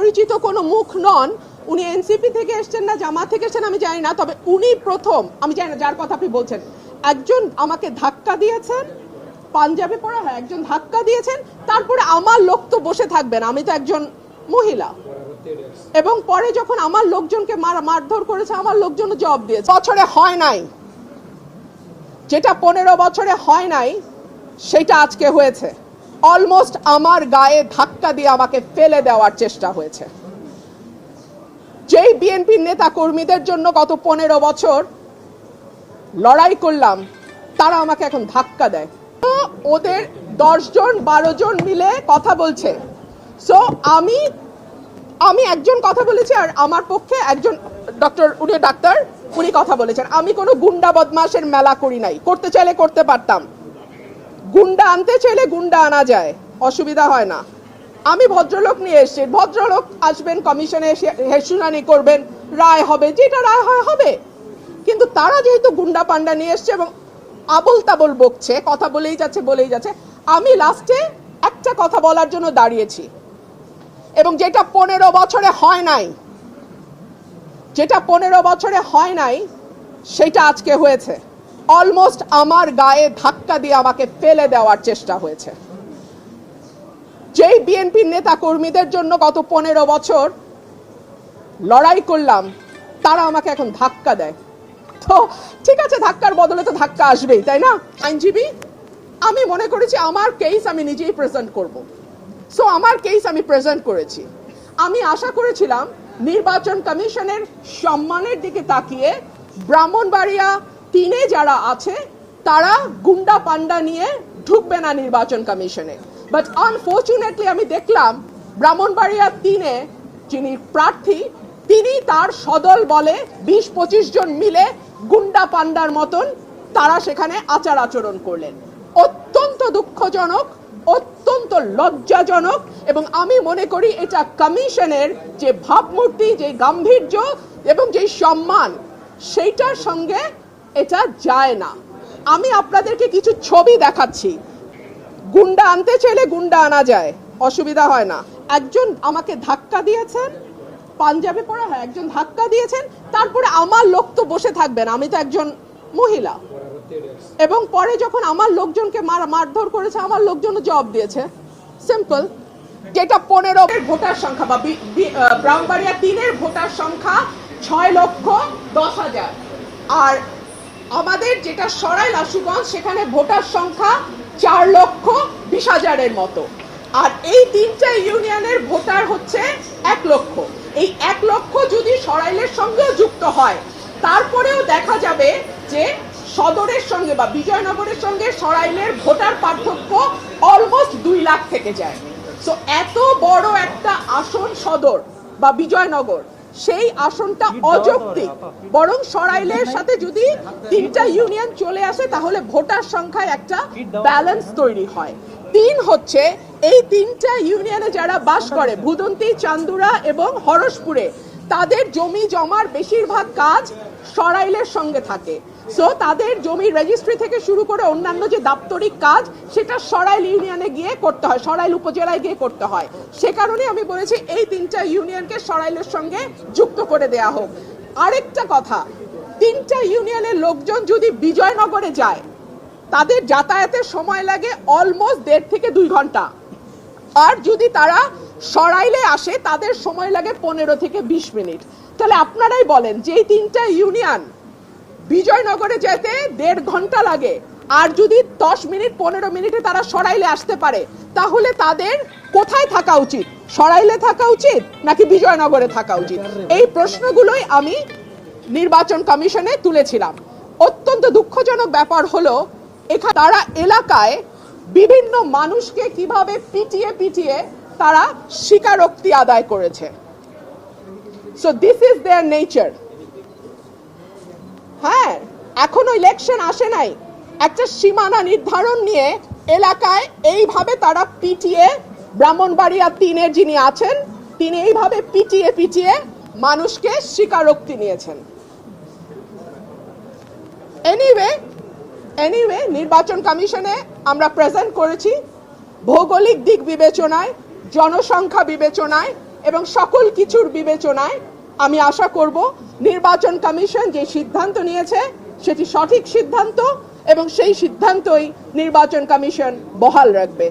পরিচিত কোনো মুখ নন, উনি এনসিপি থেকে এসেছেন না জামা থেকে এসেছেন, আমি জানি না, তবে উনি প্রথম, আমি জানি না যার কথা আপনি বলছেন, একজন আমাকে ধাক্কা দিয়েছেন, পাঞ্জাবে পরা হয়, একজন ধাক্কা দিয়েছেন, তারপরে আমার লোক তো বসে থাকবেন আমি তো একজন মহিলা। এবং পরে যখন আমার লোকজনকে মার, মারধর করেছে, আমার লোকজন জবাব দিয়েছে। বছরে হয় নাই, যেটা পনেরো বছরে হয় নাই, সেটা আজকে হয়েছে। অলমোস্ট আমার গায়ে ধাক্কা দিয়ে আমাকে ফেলে দেওয়ার চেষ্টা হয়েছে। যেই বিএনপির নেতা কর্মীদের জন্য গত পনেরো বছর লড়াই করলাম, তারা আমাকে এখন ধাক্কা দেয়। তো ওদের দশজন বারো জন মিলে কথা বলছে। সো আমি আমি একজন কথা বলেছি আর আমার পক্ষে একজন ডক্টর উনি ডাক্তার, উনি কথা বলেছেন। আমি কোনো গুন্ডা বদমাশের মেলা করি নাই। করতে চাইলে করতে পারতাম। গুন্ডা আনতে চাইলে গুন্ডা আনা যায়, অসুবিধা হয় না। আমি ভদ্রলোক নিয়ে এসেছি, ভদ্রলোক আসবেন, কমিশনে এসে হেসুনানি করবেন, রায় হবে, যেটা রায় হয় হবে। কিন্তু তারা যেহেতু গুন্ডা পান্ডা নিয়ে এসছে এবং আবল তাবল বকছে, কথা বলেই যাচ্ছে বলেই যাচ্ছে, আমি লাস্টে একটা কথা বলার জন্য দাঁড়িয়েছি। এবং যেটা পনেরো বছরে হয় নাই, যেটা পনেরো বছরে হয় নাই, সেটা আজকে হয়েছে। অলমোস্ট আমার গায়ে ধাক্কা দিয়ে আমাকে ফেলে দেওয়ার চেষ্টা হয়েছে। যেই বিএনপির নেতা কর্মীদের জন্য গত পনেরো বছর লড়াই করলাম, তারা আমাকে এখন ধাক্কা দেয়। তো ঠিক আছে, ধাক্কার বদলে তো ধাক্কা আসবেই, তাই না? আইনজীবী, আমি মনে করেছি আমার কেস আমি নিজেই প্রেজেন্ট করব। সো আমার কেস আমি প্রেজেন্ট করেছি। আমি আশা করেছিলাম নির্বাচন কমিশনের সম্মানের দিকে তাকিয়ে ব্রাহ্মণবাড়িয়া তিনে যারা আছে, তারা গুন্ডা পান্ডা নিয়ে ঢুকবে না নির্বাচন কমিশনে। বাট আনফর্চুনেটলি আমি দেখলাম, ব্রাহ্মণবাড়িয়া তিনে যিনি প্রার্থী, তিনি তার সদল বলে বিশ পঁচিশ জন মিলে গুন্ডা পান্ডার মতন তারা সেখানে আচার আচরণ করলেন। অত্যন্ত দুঃখজনক, অত্যন্ত লজ্জাজনক এবং আমি মনে করি এটা কমিশনের যে ভাবমূর্তি, যে গাম্ভীর্য এবং যে সম্মান, সেইটার সঙ্গে এটা যায় না। আমি আপনাদেরকে কিছু ছবি দেখাচ্ছি। গুন্ডা আনতে চাইলে গুন্ডা আনা যায়, অসুবিধা হয় না। একজন আমাকে ধাক্কা দিয়েছেন, পাঞ্জাবে পরা হয়, একজন ধাক্কা দিয়েছেন, তারপরে আমার লোক তো বসে থাকবেন, আমি তো একজন মহিলা। এবং পরে যখন আমার লোকজনকে মার, মারধর করেছে, আমার লোকজন জবাব দিয়েছে। সিম্পল যেটা পনেরো ভোটার সংখ্যা বি- ব্রাহ্মণবাড়িয়া তিনের ভোটার সংখ্যা ছয় লক্ষ দশ হাজার। আর আমাদের যেটা সরাইল আশুগঞ্জ সেখানে ভোটার সংখ্যা চার লক্ষ বিশ হাজারের মতো। আর এই তিনটা ইউনিয়নের ভোটার হচ্ছে এক লক্ষ। এই এক লক্ষ যদি সরাইলের সঙ্গেও যুক্ত হয়, তারপরেও দেখা যাবে যে সদরের সঙ্গে বা বিজয়নগরের সঙ্গে সরাইলের ভোটার পার্থক্য অলমোস্ট দুই লাখ থেকে যায়। সো এত বড় একটা আসন সদর বা বিজয়নগর সেই আসনটা অযৌক্তিক। বরং সরাইলের সাথে যদি তিনটা ইউনিয়ন চলে আসে তাহলে ভোটার সংখ্যায় একটা ব্যালেন্স তৈরি হয়। তিন হচ্ছে এই তিনটা ইউনিয়নে যারা বাস করে ভুদন্তি চান্দুরা এবং হরসপুরে তাদের জমি জমার বেশিরভাগ কাজ সরাইলের সঙ্গে থাকে। সো তাদের জমি রেজিস্ট্রি থেকে শুরু করে অন্যান্য যে দাপ্তরিক কাজ, সেটা সরাইল ইউনিয়নে গিয়ে করতে হয়, সরাইল উপজেলায় গিয়ে করতে হয়। সে কারণে আমি বলেছি, এই তিনটা ইউনিয়নকে সরাইলের সঙ্গে যুক্ত করে দেয়া হোক। আরেকটা কথা, তিনটা ইউনিয়নের লোকজন যদি বিজয়নগরে যায়, তাদের যাতায়াতের সময় লাগে অলমোস্ট দেড় থেকে দুই ঘণ্টা। আর যদি তারা সরাইলে আসে, তাদের সময় লাগে পনেরো থেকে বিশ মিনিট। তাহলে আপনারাই বলেন যে তিনটা ইউনিয়ন বিজয়নগরে যেতে দেড় ঘণ্টা লাগে। আর যদি দশ মিনিট, পনেরো মিনিটে তারা সরাইলে আসতে পারে, তাহলে তাদের কোথায় থাকা উচিত? সরাইলে থাকা উচিত নাকি বিজয়নগরে থাকা উচিত? এই প্রশ্নগুলোই আমি নির্বাচন কমিশনে তুলেছিলাম। অত্যন্ত দুঃখজনক ব্যাপার হলো এখানে তারা এলাকায় বিভিন্ন মানুষকে কীভাবে পিটিয়ে পিটিয়ে তারা স্বীকারোক্তি আদায় করেছে। So this is their nature হ্যাঁ এখনও ইলেকশন আসে নাই। একটা সীমানা নির্ধারণ নিয়ে এলাকায় এইভাবে তারা পিটিয়ে, ব্রাহ্মণবাড়িয়া তিনের যিনি আছেন, তিনি এইভাবে পিটিয়ে পিটিয়ে মানুষকে স্বীকারোক্তি নিয়েছেন। এনিওয়ে এনিওয়ে নির্বাচন কমিশনে আমরা প্রেজেন্ট করেছি। ভৌগোলিক দিক বিবেচনায় জনসংখ্যা বিবেচনায় এবং সকল কিছুর বিবেচনায় আমি আশা করব নির্বাচন কমিশন যে সিদ্ধান্ত নিয়েছে, সেটি সঠিক সিদ্ধান্ত এবং সেই সিদ্ধান্তই নির্বাচন কমিশন বহাল রাখবে।